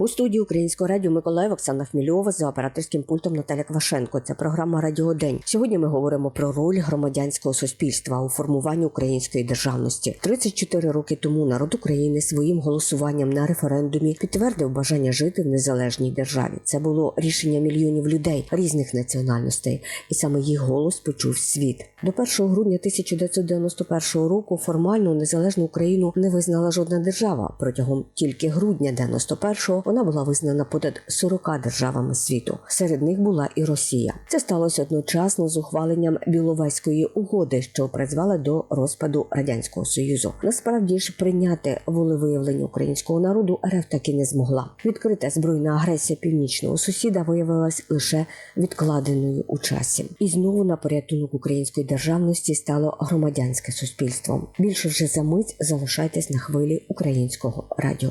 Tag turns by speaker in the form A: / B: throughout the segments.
A: У студії Українського радіо Миколаїв Оксана Хмільова за операторським пультом Наталя Квашенко. Це програма Радіо День. Сьогодні ми говоримо про роль громадянського суспільства у формуванні української державності. 34 роки тому народ України своїм голосуванням на референдумі підтвердив бажання жити в незалежній державі. Це було рішення мільйонів людей різних національностей, і саме їх голос почув світ. До 1 грудня 1991 року формально незалежну Україну не визнала жодна держава. Протягом тільки грудня 91-го вона була визнана понад 40 державами світу. Серед них була і Росія. Це сталося одночасно з ухваленням Біловезької угоди, що призвела до розпаду радянського союзу. Насправді ж прийняти волевиявлення українського народу РФ таки не змогла. Відкрита збройна агресія північного сусіда виявилась лише відкладеною у часі. І знову на порятунок української державності стало громадянське суспільство. Більше вже за мить залишайтесь на хвилі українського радіо.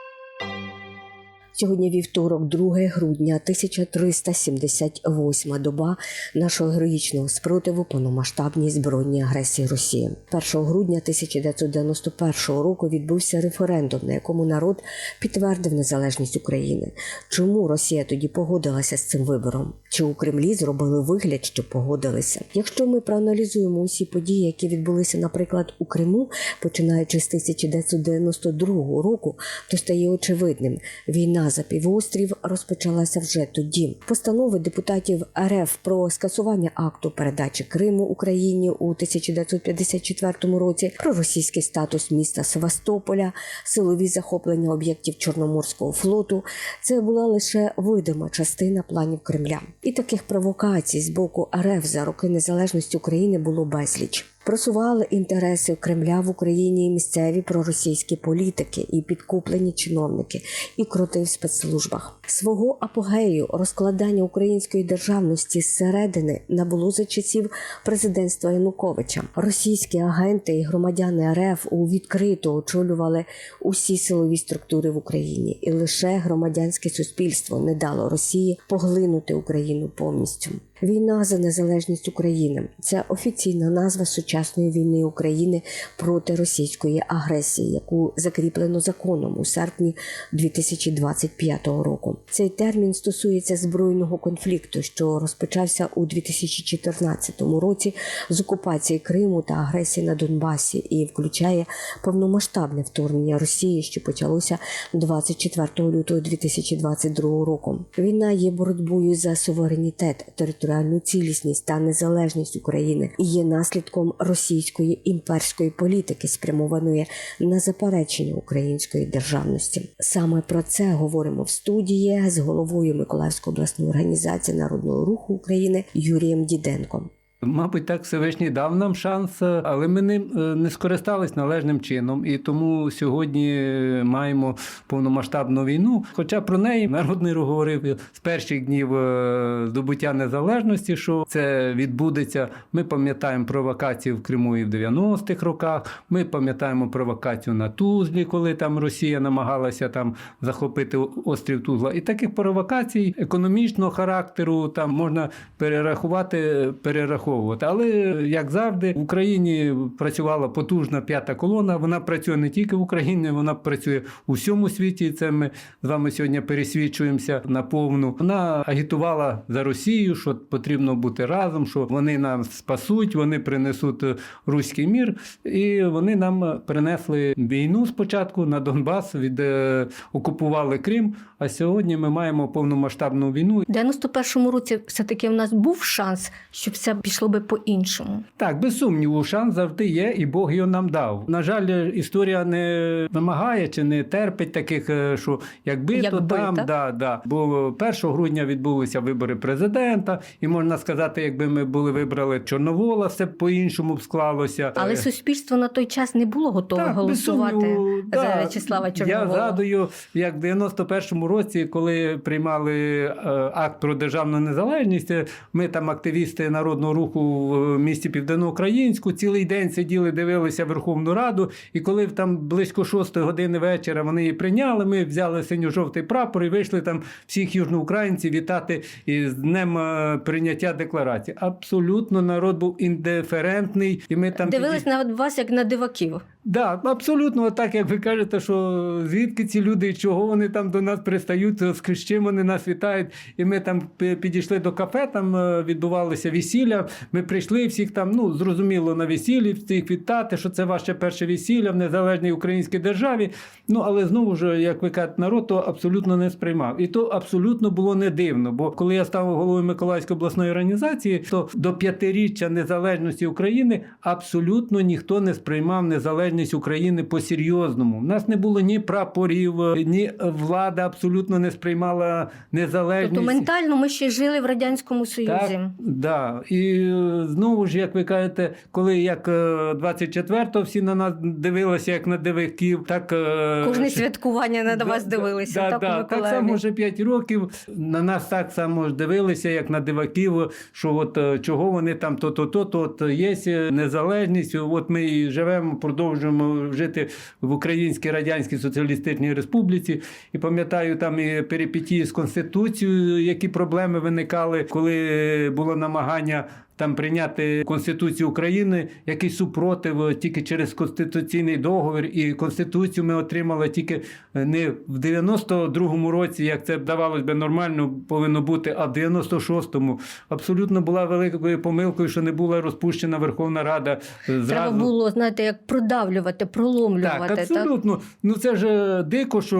A: Сьогодні вівторок, 2 грудня, 1378 доба нашого героїчного спротиву повномасштабній збройній агресії Росії. 1 грудня 1991 року відбувся референдум, на якому народ підтвердив незалежність України. Чому Росія тоді погодилася з цим вибором? Чи у Кремлі зробили вигляд, що погодилися? Якщо ми проаналізуємо усі події, які відбулися, наприклад, у Криму, починаючи з 1992 року, то стає очевидним, війна за півострів розпочалася вже тоді. Постанови депутатів РФ про скасування акту передачі Криму Україні у 1954 році, про російський статус міста Севастополя, силові захоплення об'єктів Чорноморського флоту. Це була лише видима частина планів Кремля. І таких провокацій з боку РФ за роки незалежності України було безліч. Просували інтереси Кремля в Україні і місцеві проросійські політики, і підкуплені чиновники, і кроти в спецслужбах. Свого апогею розкладання української державності зсередини набуло за часів президентства Януковича. Російські агенти і громадяни РФ у відкрито очолювали усі силові структури в Україні, і лише громадянське суспільство не дало Росії поглинути Україну повністю. Війна за незалежність України це офіційна назва сучасної війни України проти російської агресії, яку закріплено законом у серпні 2025 року. Цей термін стосується збройного конфлікту, що розпочався у 2014 році з окупації Криму та агресії на Донбасі, і включає повномасштабне вторгнення Росії, що почалося 24 лютого 2022 року. Війна є боротьбою за суверенітет, територіальну цілісність та незалежність України і є наслідком російської імперської політики, спрямованої на заперечення української державності. Саме про це говоримо в студії з головою Миколаївської обласної організації народного руху України Юрієм Діденком.
B: Мабуть, так Всевишній дав нам шанс, але ми ним е, не скористались належним чином. І тому сьогодні маємо повномасштабну війну. Хоча про неї народний говорив з перших днів е, здобуття незалежності, що це відбудеться. Ми пам'ятаємо провокації в Криму і в 90-х роках. Ми пам'ятаємо провокацію на Тузлі, коли там Росія намагалася там захопити острів Тузла. І таких провокацій економічного характеру там можна перерахувати, перерахувати. Але як завжди, в Україні працювала потужна п'ята колона. Вона працює не тільки в Україні, вона працює у всьому світі. Це ми з вами сьогодні пересвідчуємося наповну. Вона агітувала за Росію, що потрібно бути разом, що вони нам спасуть, вони принесуть руський мір, і вони нам принесли війну спочатку на Донбас, від е, окупували Крим. А сьогодні ми маємо повномасштабну війну.
C: У 91-му році все-таки в нас був шанс, щоб все пішло би по-іншому.
B: Так, без сумніву, шанс завжди є, і Бог його нам дав. На жаль, історія не вимагає чи не терпить таких, е, що якби,
C: Якби,
B: то там,
C: так?
B: да, да. Бо 1 грудня відбулися вибори президента, і можна сказати, якби ми були вибрали Чорновола, все по-іншому б склалося.
C: Але
B: Е,
C: суспільство на той час не було готове
B: так,
C: голосувати
B: сумніву,
C: за
B: да.
C: В'ячеслава Чорновола.
B: Я згадую, як в 91-му році, коли приймали е, акт про державну незалежність, ми там, активісти народного руху руху в місті Південноукраїнську. Цілий день сиділи, дивилися Верховну Раду. І коли там близько 6 години вечора вони її прийняли, ми взяли синьо-жовтий прапор і вийшли там всіх южноукраїнців вітати із днем е, прийняття декларації. Абсолютно народ був індиферентний, і ми там
C: Дивились на вас як на диваків.
B: Да, абсолютно так, як ви кажете, що звідки ці люди, чого вони там до нас пристають, з чим вони нас вітають. І ми там підійшли до кафе, там е, відбувалося весілля. Ми прийшли всіх там, ну зрозуміло, на весіллі, всіх вітати, що це ваше перше весілля в незалежній українській державі. Ну але знову ж, як ви кажете, народ то абсолютно не сприймав. І то абсолютно було не дивно. Бо коли я став головою Миколаївської обласної організації, то до п'ятиріччя незалежності України абсолютно ніхто не сприймав незалежність України по-серйозному. У нас не було ні прапорів, ні влада абсолютно не сприймала незалежність.
C: Тобто ментально ми ще жили в Радянському Союзі.
B: Так, да. І е, знову ж, як ви кажете, коли як е, 24-го всі на нас дивилися, як на дивиків, так е,
C: Кожне святкування на вас дивилися.
B: Да,
C: так,
B: да, так само вже 5 років на нас так само ж дивилися, як на диваків, що от е, чого вони там то-то, то-то, от є незалежність. От ми і живемо, продовжуємо жити в Українській Радянській Соціалістичній Республіці. І пам'ятаю там і перипетії з Конституцією, які проблеми виникали, коли було намагання. Там прийняти Конституцію України, якийсь супротив тільки через конституційний договір, і Конституцію ми отримали тільки не в 92-му році, як це здавалось би нормально повинно бути, а в 96-му. Абсолютно була великою помилкою, що не була розпущена Верховна Рада е, зразу.
C: Треба було, знаєте, як продавлювати, проломлювати.
B: Так, абсолютно. Ну це ж е, дико, що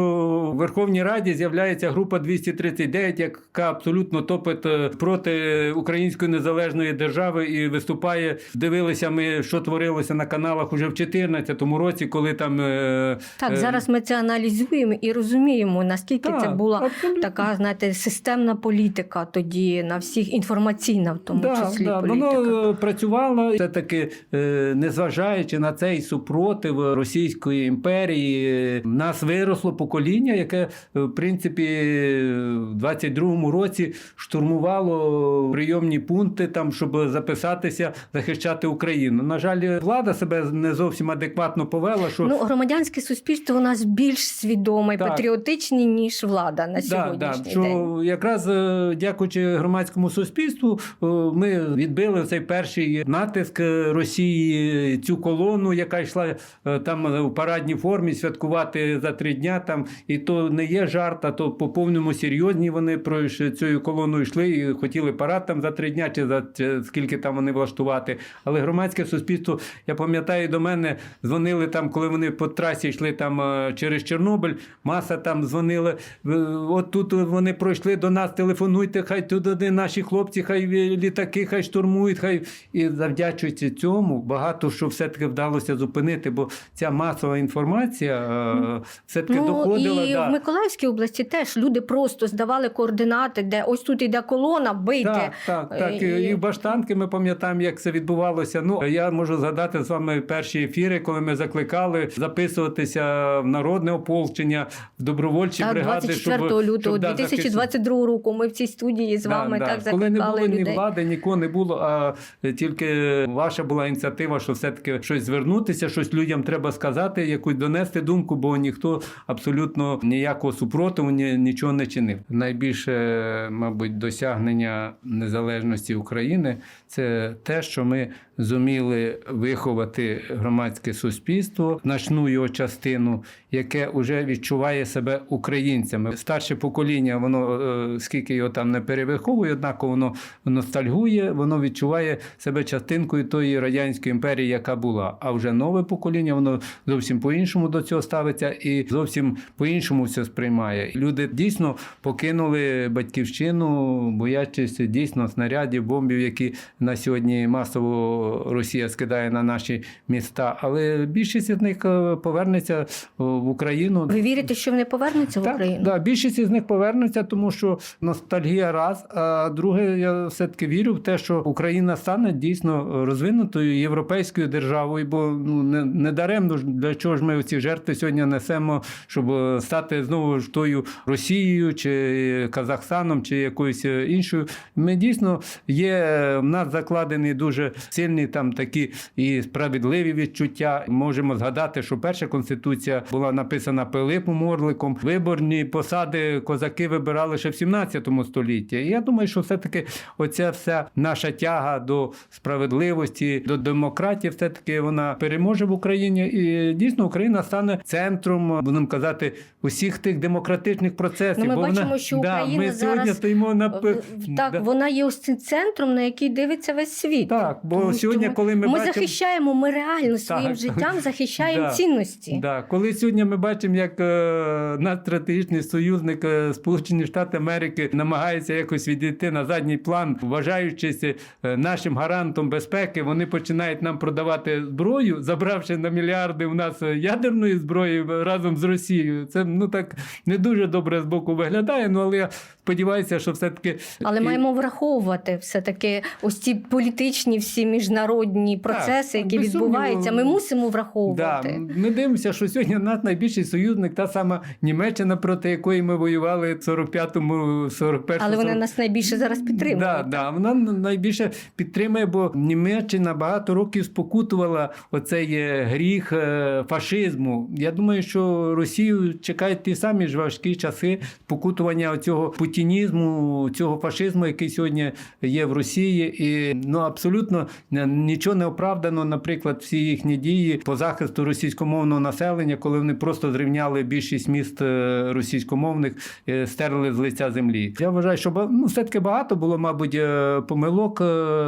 B: в Верховній Раді з'являється група 239, яка абсолютно топить е, проти української незалежної держави і виступає. Дивилися ми, що творилося на каналах уже в 2014 році, коли там е,
C: Так,
B: е,
C: зараз ми це аналізуємо і розуміємо, наскільки
B: Так,
C: це була
B: абсолютно.
C: така, знаєте, системна політика тоді на всіх інформаційна, в тому
B: Да,
C: числі
B: да,
C: політика.
B: Воно е, працювало все таки, незважаючи на цей супротив Російської імперії, е, в нас виросло покоління, яке е, в принципі е, в 22-му році штурмувало прийомні пункти, там, щоб записатися, захищати Україну. На жаль, влада себе не зовсім адекватно повела. Що
C: Ну, громадянське суспільство у нас більш свідоме і
B: Так.
C: патріотичні, ніж влада на
B: Да,
C: сьогоднішній
B: да, що
C: день.
B: якраз е, дякуючи громадському суспільству, е, ми відбили цей перший натиск е, Росії, цю колону, яка йшла там у парадній формі святкувати за три дня. Там і то не є жарт, а то по повному серйозні вони про цією колоною йшли і хотіли парад там за три дня, чи за скільки там вони влаштувати. Але громадське суспільство, я пам'ятаю, до мене дзвонили там, коли вони по трасі йшли там е, через Чорнобиль. Маса там дзвонили. е, От тут вони пройшли до нас, телефонуйте, хай туди наші хлопці, хай літаки, хай штурмують, хай і завдячуючи цьому, багато що все-таки вдалося зупинити, бо ця масова інформація е, все-таки
C: Ну,
B: доходила.
C: і
B: да.
C: в Миколаївській області теж люди просто здавали координати, де ось тут іде колона, бийте.
B: Так, так, так. І,
C: І-
B: і в Баштанки ми пам'ятаємо, як це відбувалося. Ну я можу згадати з вами перші ефіри, коли ми закликали записуватися в народне ополчення, в добровольчі
C: Так,
B: бригади.
C: 24
B: щоб,
C: лютого
B: щоб, да,
C: 2022 року ми в цій студії з вами
B: Да,
C: так
B: да. Коли не
C: закликали
B: було ні влади, нікого не було, а тільки ваша була ініціатива, що все-таки щось звернутися, щось людям треба сказати, якусь донести думку, бо ніхто абсолютно ніякого супротиву, ні, нічого не чинив. Найбільше, мабуть, досягнення незалежності України це те, що ми зуміли виховати громадське суспільство, значну його частину, яке вже відчуває себе українцями. Старше покоління, воно е, скільки його там не перевиховує, однаково воно ностальгує, воно відчуває себе частинкою тої радянської імперії, яка була. А вже нове покоління, воно зовсім по-іншому до цього ставиться і зовсім по-іншому все сприймає. Люди дійсно покинули батьківщину, боячись дійсно снарядів, бомбів, які на сьогодні масово Росія скидає на наші міста. Але більшість з них е, повернеться в Україну.
C: Ви вірите, що вони повернуться в
B: Так,
C: Україну?
B: да, більшість із них повернуться, тому що ностальгія раз. А друге, я все-таки вірю в те, що Україна стане дійсно розвинутою європейською державою, бо ну не, не даремно для чого ж ми ці жертви сьогодні несемо, щоб е, стати знову ж тою Росією чи чи Казахстаном, чи якоюсь е, іншою. Ми дійсно є в нас закладені дуже сильні там такі і справедливі відчуття. Можемо згадати, що перша конституція була написана Пилипом Орликом. Виборні посади козаки вибирали ще в 17 столітті. І я думаю, що все-таки оця вся наша тяга до справедливості, до демократії, все таки вона переможе в Україні. І дійсно Україна стане центром, будемо казати, усіх тих демократичних процесів.
C: Ну, ми
B: Бо
C: бачимо,
B: вона,
C: що
B: да,
C: Україна
B: ми сьогодні
C: зараз,
B: стоїмо на
C: В- Так,
B: да.
C: вона є ось цим центром, на який дивиться весь світ.
B: Так, бо
C: Тому
B: сьогодні,
C: ми,
B: коли ми
C: ми
B: бачимо-
C: захищаємо, ми реально своїм
B: Так.
C: життям захищаємо
B: Да.
C: цінності.
B: Да. Коли сьогодні ми бачимо, як е, наш стратегічний союзник е, Сполучені Штати Америки намагається якось відійти на задній план, вважаючись е, нашим гарантом безпеки, вони починають нам продавати зброю, забравши на мільярди у нас е, ядерної зброї разом з Росією. Це ну так не дуже добре з боку виглядає. Ну але сподіваюся, що все таки
C: Але маємо враховувати все-таки ось ці політичні всі міжнародні процеси, які
B: без сумніву.
C: відбуваються. Ми мусимо
B: Да,
C: враховувати.
B: ми дивимося, що сьогодні наш найбільший союзник, та сама Німеччина, проти якої ми воювали в 45-му, 41-му.
C: Але вони нас найбільше зараз підтримують.
B: Да, да, вона найбільше підтримує, бо Німеччина багато років спокутувала оцей е, гріх е, фашизму. Я думаю, що Росію чекають ті самі ж важкі часи спокутування цього путінізму, цього фашизму, який сьогодні є в Росії. І ну абсолютно нічого не оправдано, наприклад, всі їхні дії по захисту російськомовного населення, коли вони просто зрівняли більшість міст е, російськомовних, е, стерли з лиця землі. Я вважаю, що ну, все-таки багато було, мабуть, е, помилок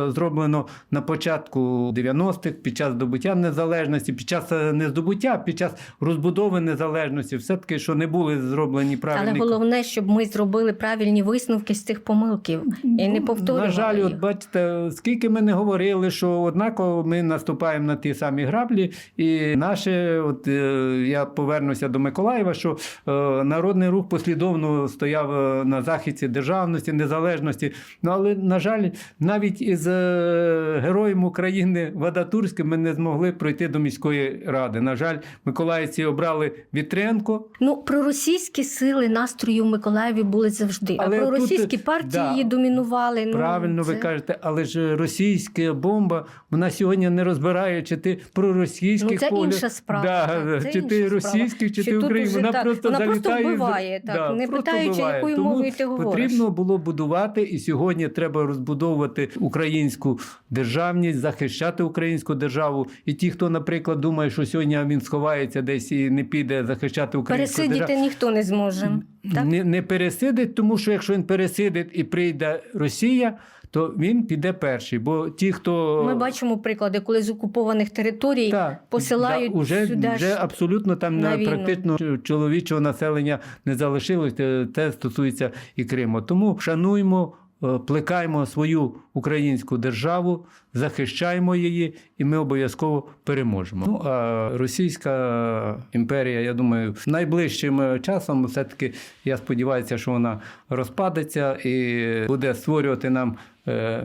B: зроблено на початку 90-х, під час здобуття незалежності, під час не здобуття, під час розбудови незалежності, все-таки, що не були зроблені правильні
C: Але головне, щоб ми зробили правильні висновки з цих помилків і не повторювали
B: На жаль,
C: їх.
B: от бачите, скільки ми не говорили, що однаково ми наступаємо на ті самі граблі, і наше, от е, я повернуся до Миколаєва, що е, народний рух послідовно стояв е, на захисті державності, незалежності. Ну але на жаль, навіть із героєм України Вадатурським ми не змогли пройти до міської ради. На жаль, миколаївці обрали Вітренко.
C: Ну, проросійські сили настрої в Миколаєві були завжди.
B: Але
C: а
B: тут,
C: проросійські партії
B: да,
C: домінували.
B: Правильно
C: ну,
B: ви кажете, але ж російська бомба, вона сьогодні не розбирає, чи ти проросійських
C: Ну, це
B: погляд-
C: інша справа.
B: Да,
C: це
B: чи
C: інша
B: ти російських, чи ти
C: тут
B: українських. Вона
C: так,
B: просто
C: вона просто
B: залітає. з-
C: вбиває, так, не
B: просто
C: питаючи,
B: вбиває.
C: якою
B: Тому
C: мовою ти говориш.
B: Потрібно було будувати, і сьогодні треба розбудовувати українську державність, захищати українську державу. І ті, хто, наприклад, думає, що сьогодні він сховається десь і не піде захищати українську державу.
C: Пересидіти ніхто не зможе. Так?
B: Не, не пересидить, тому що якщо він пересидить і прийде Росія, то він піде перший. Бо ті, хто
C: Ми бачимо приклади, коли з окупованих територій
B: Так,
C: посилають
B: да, уже,
C: сюди ж
B: вже абсолютно там
C: на
B: на
C: війну.
B: практично чоловічого населення не залишилось. Це стосується і Криму. Тому шануємо. Е, Плекаємо свою українську державу, захищаємо її, і ми обов'язково переможемо. Ну а Російська імперія, я думаю, найближчим е, часом все-таки я сподіваюся, що вона розпадеться і буде створювати нам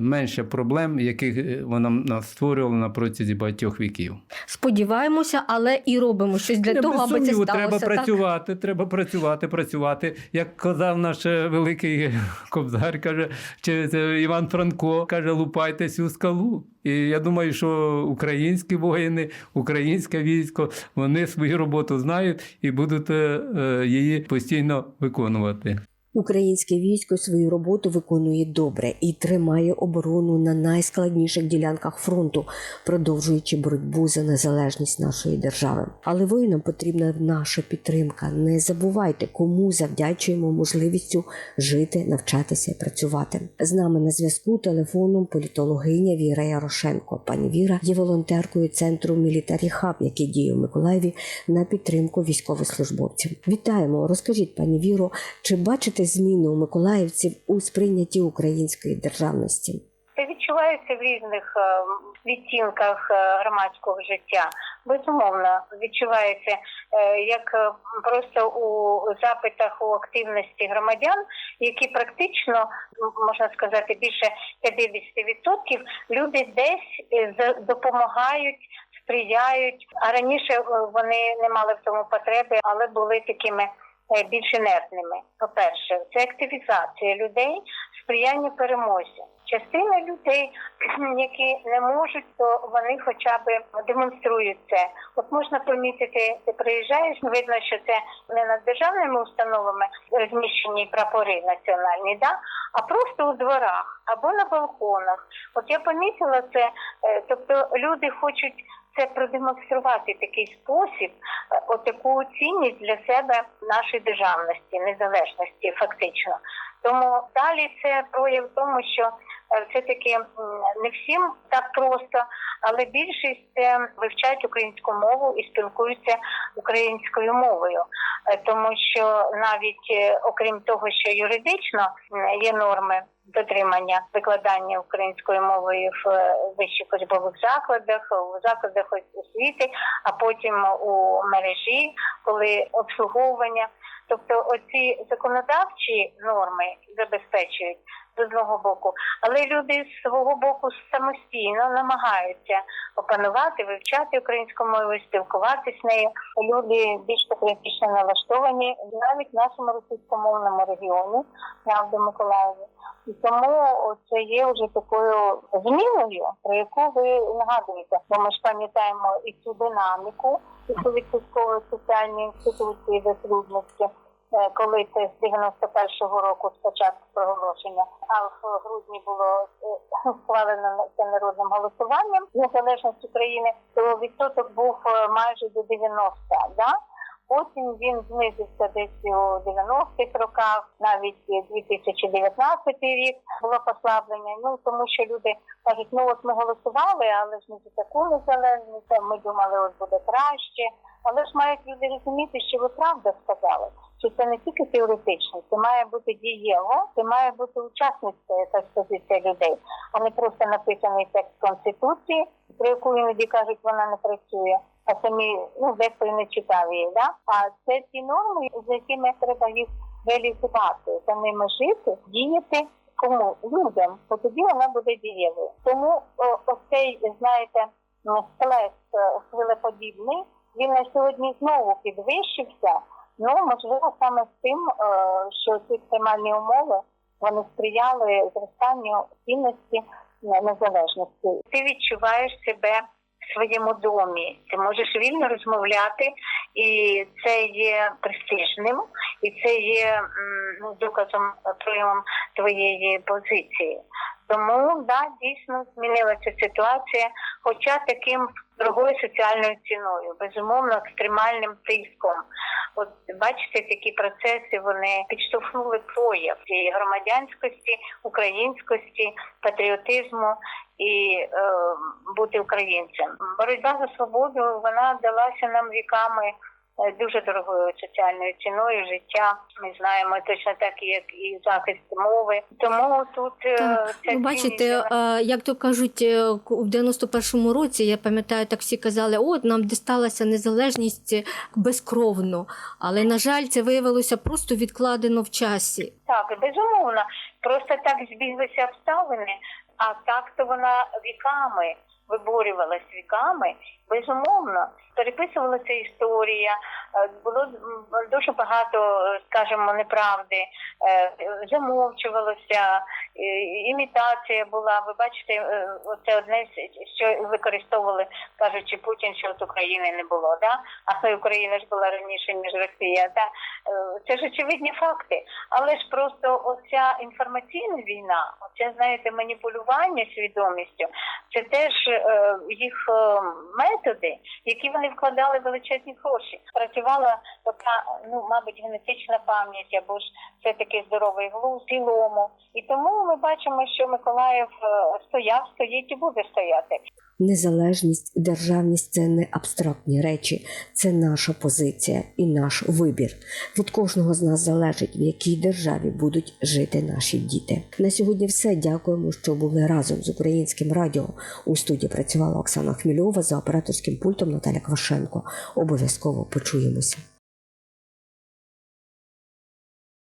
B: менше проблем, яких е, вона нас створювала на протязі багатьох віків.
C: сподіваємося, але і робимо щось для
B: Не,
C: того, аби це сталося.
B: треба
C: так?
B: працювати, треба працювати, працювати. Як казав наш е, великий кобзар, каже, чи Іван Франко, каже, лупайте цю скалу. І я думаю, що українські воїни, українське військо, вони свою роботу знають і будуть е, е, її постійно виконувати.
A: Українське військо свою роботу виконує добре і тримає оборону на найскладніших ділянках фронту, продовжуючи боротьбу за незалежність нашої держави. Але воїнам потрібна наша підтримка. Не забувайте, кому завдячуємо можливістю жити, навчатися і працювати. З нами на зв'язку телефоном політологиня Віра Ярошенко. Пані Віра є волонтеркою центру Мілітарі Хаб, який діє в Миколаєві на підтримку військовослужбовців. Вітаємо! Розкажіть, пані Віро, чи бачите зміни у миколаївців у сприйнятті української державності?
D: Це відчувається в різних е, відтінках е, громадського життя. Безумовно, відчувається е, як просто у запитах у активності громадян, які практично можна сказати більше 50% люди десь допомагають. Сприяють, а раніше вони не мали в цьому потреби, але були такими більш інертними. По-перше, це активізація людей, сприяння перемозі. Частина людей, які не можуть, то вони хоча б демонструють це. От можна помітити, ти приїжджаєш, видно, що це не над державними установами розміщені прапори національні, да? а просто у дворах або на балконах. От я помітила це, е, тобто люди хочуть це продемонструвати такий спосіб, е, отаку цінність для себе нашої державності, незалежності, фактично. Тому далі це прояв тому, що все-таки не всім так просто, але більшість е, вивчають українську мову і спілкуються українською мовою, Е, тому що навіть е, окрім того, що юридично є норми дотримання викладання українською мовою в е, вищих учбових закладах, у закладах освіти, а потім у мережі, коли обслуговування. Тобто оці законодавчі норми забезпечують з одного боку, але люди з свого боку самостійно намагаються опанувати, вивчати українську мову, спілкуватися з нею. Люди більш патріотично налаштовані навіть в нашому російськомовному регіоні, правда, Миколаєві. І тому це є вже такою зміною, про яку ви нагадуєте. Бо ми ж пам'ятаємо і цю динаміку, яку відсоткової соціальної інституції дослідності, коли це з 91-го року спочатку проголошення, а в грудні було е, схвалено це народним голосуванням незалежність України, то відсоток був е, майже до 90, да? Потім він знизився десь у 90-х роках, навіть 2019 рік було послаблення. Ну тому що люди кажуть, ну от ми голосували, але ж не за таку незалежність. Ми думали, от буде краще. Але ж мають люди розуміти, що ви правда сказали, що це не тільки теоретично, це має бути дієво, це має бути учасницька якась людей, а не просто написаний текст конституції, про яку іноді кажуть, вона не працює. А самі ну дехто і не читав її, да? А це ті норми, з якими треба їх реалізувати, за ними жити, діяти кому людям, бо тоді вона буде дієвою. Тому о, оцей, знаєте, м, сплеск е, хвилеподібний, він на сьогодні знову підвищився. Ну можливо, саме з тим, е, що ці екстремальні умови вони сприяли зростанню цінності е, незалежності. Ти відчуваєш себе в своєму домі. Ти можеш вільно розмовляти, і це є престижним, і це є ну, доказом е, проявом твоєї позиції. Тому да, дійсно змінилася ситуація, хоча таким дорогою соціальною ціною, безумовно, екстремальним тиском. От бачите, такі процеси вони підштовхнули прояв цієї громадянськості, українськості, патріотизму і е, бути українцем. Боротьба за свободу вона далася нам віками дуже дорогою соціальною ціною життя. Ми знаємо точно так, як і захист мови. Тому тут е,
C: Так, ну, бачите,
D: цінність,
C: е, як то кажуть, е, в 91-му році, я пам'ятаю, так всі казали, от нам дісталася незалежність е, безкровно. Але, на жаль, це виявилося просто відкладено в часі.
D: Так, безумовно. Просто так збіглися обставини, а так то вона віками виборювалась віками. Безумовно, переписувалася історія, е, було дуже багато, скажімо, неправди, е, замовчувалося, імітація була. Ви бачите, е, це одне, що використовували, кажучи, Путін, що от України не було, да? а Україна ж була раніше, ніж Росія. Да? Це ж очевидні факти. Але ж просто оця інформаційна війна, оце, знаєте, маніпулювання свідомістю, це теж їх е, методи, які вони вкладали величезні гроші. Працювала ну мабуть, генетична пам'ять або ж все таки здоровий глузд в цілому. І тому ми бачимо, що Миколаїв е, стояв, стоїть і буде стояти.
A: Незалежність, державність це не абстрактні речі, це наша позиція і наш вибір. Від кожного з нас залежить, в якій державі будуть жити наші діти. На сьогодні все. Дякуємо, що були разом з українським радіо. У студії працювала Оксана Хмільова за операторським пультом Наталя Квашенко. Обов'язково почуємося.